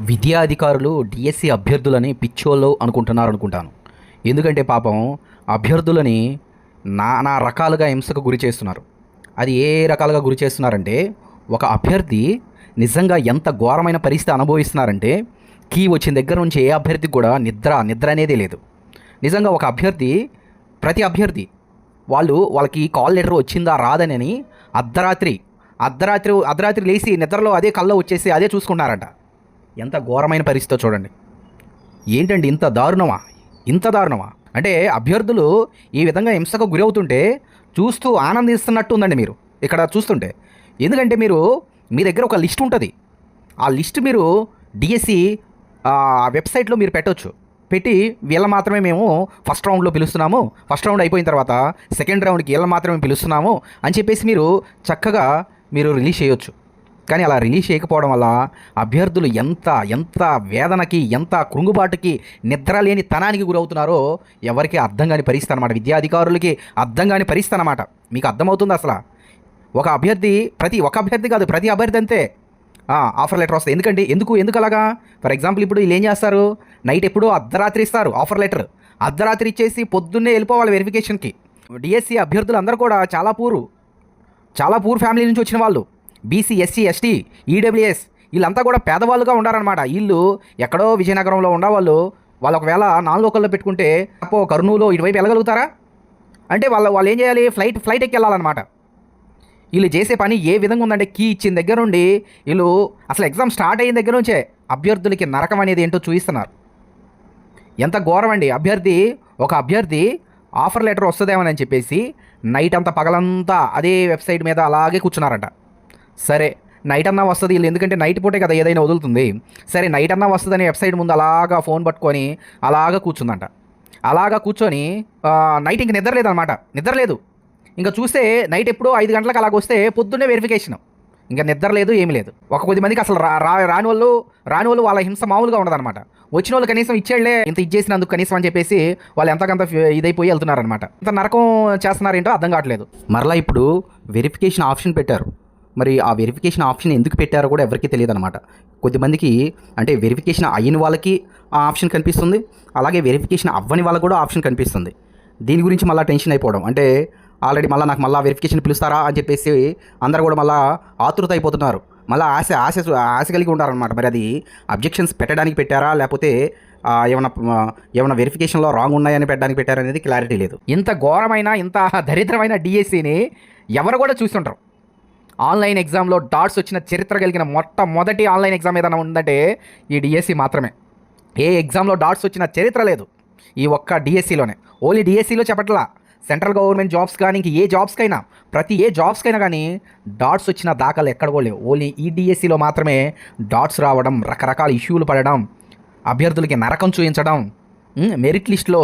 విద్యా అధికారులు డిఎస్సి అభ్యర్థులని పిచ్చోళ్ళు అనుకుంటున్నారు అనుకుంటాను ఎందుకంటే పాపం అభ్యర్థులని నానా రకాలుగా హింసకు గురి చేస్తున్నారు. అది ఏ రకాలుగా గురి చేస్తున్నారంటే ఒక అభ్యర్థి నిజంగా ఎంత ఘోరమైన పరిస్థితి అనుభవిస్తున్నారంటే కీ వచ్చిన దగ్గర నుంచి ఏ అభ్యర్థికి కూడా నిద్ర నిద్ర అనేది లేదు. నిజంగా ఒక అభ్యర్థి ప్రతి అభ్యర్థి వాళ్ళు వాళ్ళకి కాల్ లెటర్ వచ్చిందా రాదనని అర్ధరాత్రి అర్ధరాత్రి అర్ధరాత్రి లేచి నిద్రలో అదే కళ్ళలో వచ్చేసి అదే చూసుకుంటున్నారంట. ఎంత ఘోరమైన పరిస్థితో చూడండి. ఏంటండి ఇంత దారుణమా? ఇంత దారుణమా? అంటే అభ్యర్థులు ఈ విధంగా హింసకు గురవుతుంటే చూస్తూ ఆనందిస్తున్నట్టు ఉందండి మీరు. ఇక్కడ చూస్తుంటే. ఎందుకంటే మీరు మీ దగ్గర ఒక లిస్ట్ ఉంటుంది. ఆ లిస్ట్ మీరు డిఎస్సి వెబ్సైట్లో మీరు పెట్టొచ్చు. పెట్టి వీళ్ళ మాత్రమే మేము ఫస్ట్ రౌండ్లో పిలుస్తున్నాము. ఫస్ట్ రౌండ్ అయిపోయిన తర్వాత సెకండ్ రౌండ్కి వీళ్ళ మాత్రమే పిలుస్తున్నాము అని చెప్పేసి మీరు చక్కగా మీరు రిలీజ్ చేయొచ్చు. కానీ అలా రిలీజ్ చేయకపోవడం వల్ల అభ్యర్థులు ఎంత ఎంత వేదనకి ఎంత కృంగుబాటుకి నిద్ర లేని తనానికి గురవుతున్నారో ఎవరికి అర్థం కాని పరిస్థితి అనమాట విద్యాధికారులకి అర్థం కాని పరిస్థితి అనమాట మీకు అర్థమవుతుంది అసలు. ఒక అభ్యర్థి ప్రతి ఒక అభ్యర్థి కాదు ప్రతి అభ్యర్థి అంతే. ఆఫర్ లెటర్ వస్తాయి. ఎందుకంటే ఎందుకు ఎందుకు అలాగా? ఫర్ ఎగ్జాంపుల్ ఇప్పుడు వీళ్ళు ఏం చేస్తారు? నైట్ ఎప్పుడో అర్ధరాత్రి ఇస్తారు ఆఫర్ లెటర్ అర్ధరాత్రి ఇచ్చేసి పొద్దున్నే వెళ్ళిపోవాలి వెరిఫికేషన్కి డిఎస్సి అభ్యర్థులు అందరూ కూడా చాలా పూరు చాలా పూర్ ఫ్యామిలీ నుంచి వచ్చిన వాళ్ళు. బీసీ ఎస్సీ ఎస్టీ ఈడబ్ల్యూఎస్ వీళ్ళంతా కూడా పేదవాళ్ళుగా ఉండారనమాట వీళ్ళు ఎక్కడో విజయనగరంలో ఉండేవాళ్ళు వాళ్ళు ఒకవేళ నాలుగు ఒకళ్ళు పెట్టుకుంటే అప్పో కర్నూలు ఇటువైపు వెళ్ళగలుగుతారా? అంటే వాళ్ళ వాళ్ళు ఏం చేయాలి? ఫ్లైట్ ఫ్లైట్ ఎక్కి వెళ్ళాలన్నమాట. వీళ్ళు చేసే పని ఏ విధంగా ఉందంటే కీ ఇచ్చిన దగ్గర నుండి వీళ్ళు అసలు ఎగ్జామ్ స్టార్ట్ అయిన దగ్గర నుంచే అభ్యర్థులకి నరకం అనేది ఏంటో చూపిస్తున్నారు ఎంత ఘోరం అండి. అభ్యర్థి ఒక అభ్యర్థి ఆఫర్ లెటర్ వస్తుందేమని చెప్పేసి నైట్ అంతా పగలంతా అదే వెబ్సైట్ మీద అలాగే కూర్చున్నారంట. సరే నైట్ అన్నా వస్తుంది వీళ్ళు. ఎందుకంటే నైట్ పూటే కదా ఏదైనా వదులుతుంది. సరే నైట్ అన్నా వస్తుందని వెబ్సైట్ ముందు అలాగా ఫోన్ పట్టుకొని అలాగా కూర్చుందంట. అలాగా కూర్చొని నైట్ ఇంక నిద్రలేదనమాట నిద్రలేదు ఇంకా చూస్తే నైట్ ఎప్పుడో ఐదు గంటలకు అలాగ వస్తే పొద్దున్నే వెరిఫికేషన్ ఇంకా నిద్ర లేదు ఏమీ లేదు. ఒక కొద్ది మందికి అసలు రా రా- రాని వాళ్ళు రాని వాళ్ళు వాళ్ళ హింస మామూలుగా ఉండదన్నమాట వచ్చిన వాళ్ళు కనీసం ఇచ్చేళ్ళే ఇంత ఇచ్చేసినందుకు కనీసం అని చెప్పేసి వాళ్ళు ఎంతకంత ఇదైపోయి వెళ్తున్నారనమాట. ఇంత నరకం చేస్తున్నారేంటో అర్థం కావట్లేదు. మరలా ఇప్పుడు వెరిఫికేషన్ ఆప్షన్ పెట్టారు. మరి ఆ వెరిఫికేషన్ ఆప్షన్ ఎందుకు పెట్టారో కూడా ఎవరికీ తెలియదు అనమాట కొద్దిమందికి అంటే వెరిఫికేషన్ అయిన వాళ్ళకి ఆ ఆప్షన్ కనిపిస్తుంది అలాగే వెరిఫికేషన్ అవ్వని వాళ్ళకి కూడా ఆప్షన్ కనిపిస్తుంది. దీని గురించి మళ్ళీ టెన్షన్ అయిపోవడం. అంటే ఆల్రెడీ మళ్ళీ నాకు మళ్ళీ వెరిఫికేషన్ పిలుస్తారా అని చెప్పేసి అందరూ కూడా మళ్ళీ ఆతృత అయిపోతున్నారు. మళ్ళీ ఆశ ఆశ ఆశ కలిగి ఉంటారనమాట మరి అది అబ్జెక్షన్స్ పెట్టడానికి పెట్టారా? లేకపోతే ఏమైనా ఏమైనా వెరిఫికేషన్లో రాంగ్ ఉన్నాయని పెట్టడానికి పెట్టారనేది క్లారిటీ లేదు. ఇంత ఘోరమైన ఇంత దరిద్రమైన డిఎస్సిని ఎవరు కూడా చూస్తుంటారు. ఆన్లైన్ ఎగ్జామ్లో డాట్స్ వచ్చిన చరిత్ర కలిగిన మొట్టమొదటి ఆన్లైన్ ఎగ్జామ్ ఏదైనా ఉందంటే ఈ డిఎస్సి మాత్రమే. ఏ ఎగ్జామ్లో డాట్స్ వచ్చిన చరిత్ర లేదు. ఈ ఒక్క డిఎస్సిలోనే ఓన్లీ డిఎస్సిలో చెప్పట్లా. సెంట్రల్ గవర్నమెంట్ జాబ్స్ కానీ ఇంక ఏ జాబ్స్కైనా ప్రతి ఏ జాబ్స్కైనా కానీ డాట్స్ వచ్చిన దాఖలు ఎక్కడ కూడా లేవు. ఓన్లీ ఈ డిఎస్సిలో మాత్రమే డాట్స్ రావడం రకరకాల ఇష్యూలు పడడం అభ్యర్థులకి నరకం చూపించడం మెరిట్ లిస్ట్లో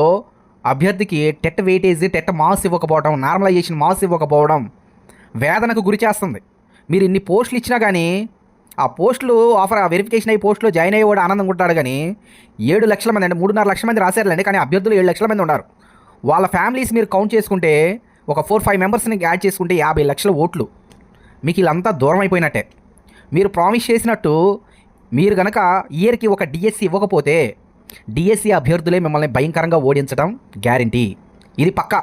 అభ్యర్థికి టెట్ వెయిటేజ్ టెట్ మార్క్స్ ఇవ్వకపోవడం నార్మలైజేషన్ మార్క్స్ ఇవ్వకపోవడం వేదనకు గురి చేస్తుంది. మీరు ఇన్ని పోస్టులు ఇచ్చినా కానీ ఆ పోస్టులు ఆఫర్ ఆ వెరిఫికేషన్ అయ్యి పోస్టులో జాయిన్ అయ్యేవాడు ఆనందంగా ఉంటాడు కానీ ఏడు లక్షల మంది అంటే మూడున్నర లక్షల మంది రాశారులేండి కానీ అభ్యర్థులు ఏడు లక్షల మంది ఉన్నారు. వాళ్ళ ఫ్యామిలీస్ మీరు కౌంట్ చేసుకుంటే ఒక ఫోర్ ఫైవ్ మెంబర్స్ని యాడ్ చేసుకుంటే యాభై లక్షల ఓట్లు. మీకు వీళ్ళంతా దూరం అయిపోయినట్టే. మీరు ప్రామిస్ చేసినట్టు మీరు గనక ఇయర్కి ఒక డిఎస్సి ఇవ్వకపోతే డిఎస్సి అభ్యర్థులే మిమ్మల్ని భయంకరంగా ఓడించడం గ్యారంటీ ఇది పక్కా.